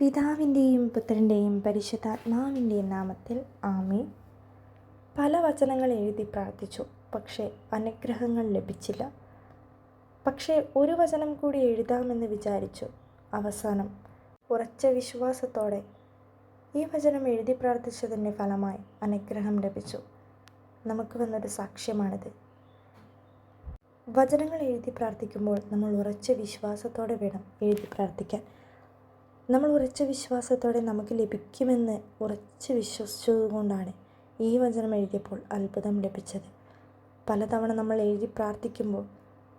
പിതാവിന്റെയും പുത്രന്റെയും പരിശുദ്ധാത്മാവിന്റെയും നാമത്തിൽ ആമേ പല വചനങ്ങൾ എഴുതി പ്രാർത്ഥിച്ചു പക്ഷേ അനുഗ്രഹങ്ങൾ ലഭിച്ചില്ല. പക്ഷേ ഒരു വചനം കൂടി എഴുതാമെന്ന് വിചാരിച്ചു. അവസാനം ഉറച്ച വിശ്വാസത്തോടെ ഈ വചനം എഴുതി പ്രാർത്ഥിച്ചതിന്റെ ഫലമായി അനുഗ്രഹം ലഭിച്ചു. നമുക്ക് വന്നൊരു സാക്ഷ്യമാണിത്. വചനങ്ങൾ എഴുതി പ്രാർത്ഥിക്കുമ്പോൾ നമ്മൾ ഉറച്ച വിശ്വാസത്തോടെ വേണം എഴുതി പ്രാർത്ഥിക്കാൻ. നമ്മൾ ഉറച്ച വിശ്വാസത്തോടെ നമുക്ക് ലഭിക്കുമെന്ന് ഉറച്ച് വിശ്വസിച്ചതുകൊണ്ടാണ് ഈ വചനം എഴുതിയപ്പോൾ അത്ഭുതം ലഭിച്ചത്. പലതവണ നമ്മൾ എഴുതി പ്രാർത്ഥിക്കുമ്പോൾ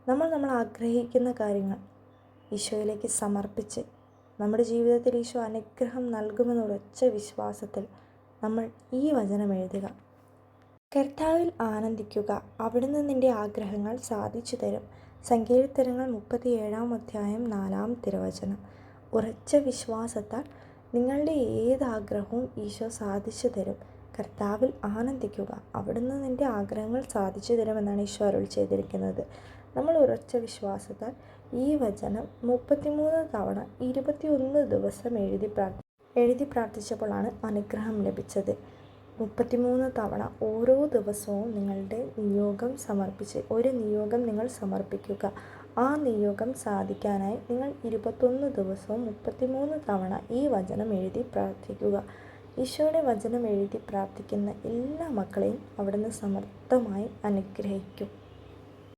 നമ്മൾ നമ്മൾ ആഗ്രഹിക്കുന്ന കാര്യങ്ങൾ ഈശോയിലേക്ക് സമർപ്പിച്ച് നമ്മുടെ ജീവിതത്തിൽ ഈശോ അനുഗ്രഹം നൽകുമെന്ന ഉറച്ച വിശ്വാസത്തിൽ നമ്മൾ ഈ വചനം എഴുതുക. കർത്താവിൽ ആനന്ദിക്കുക അവിടുന്ന് നിന്റെ ആഗ്രഹങ്ങൾ സാധിച്ചു തരും സങ്കീർത്തനങ്ങൾ മുപ്പത്തിയേഴാം അധ്യായം നാലാം തിരുവചനം. ഉറച്ച വിശ്വാസത്താൽ നിങ്ങളുടെ ഏത് ആഗ്രഹവും ഈശോ സാധിച്ചു തരും. കർത്താവിൽ ആനന്ദിക്കുക. അവിടുന്ന് നിന്റെ ആഗ്രഹങ്ങൾ സാധിച്ചു തരുമെന്നാണ് ഈശോ അരുൾ ചെയ്തിരിക്കുന്നത്. നമ്മൾ ഉറച്ച വിശ്വാസത്താൽ ഈ വചനം മുപ്പത്തിമൂന്ന് തവണ ഇരുപത്തിയൊന്ന് ദിവസം എഴുതി പ്രാർത്ഥി എഴുതി പ്രാർത്ഥിച്ചപ്പോഴാണ് അനുഗ്രഹം ലഭിച്ചത്. മുപ്പത്തിമൂന്ന് തവണ ഓരോ ദിവസവും നിങ്ങളുടെ നിയോഗം സമർപ്പിച്ച് ഒരു നിയോഗം നിങ്ങൾ സമർപ്പിക്കുക. ആ നിയോഗം സാധിക്കാനായി നിങ്ങൾ ഇരുപത്തൊന്ന് ദിവസവും മുപ്പത്തിമൂന്ന് തവണ ഈ വചനം എഴുതി പ്രാർത്ഥിക്കുക. ഈശോയുടെ വചനം എഴുതി പ്രാർത്ഥിക്കുന്ന എല്ലാ മക്കളെയും അവിടുന്ന് സമർത്ഥമായി അനുഗ്രഹിക്കും.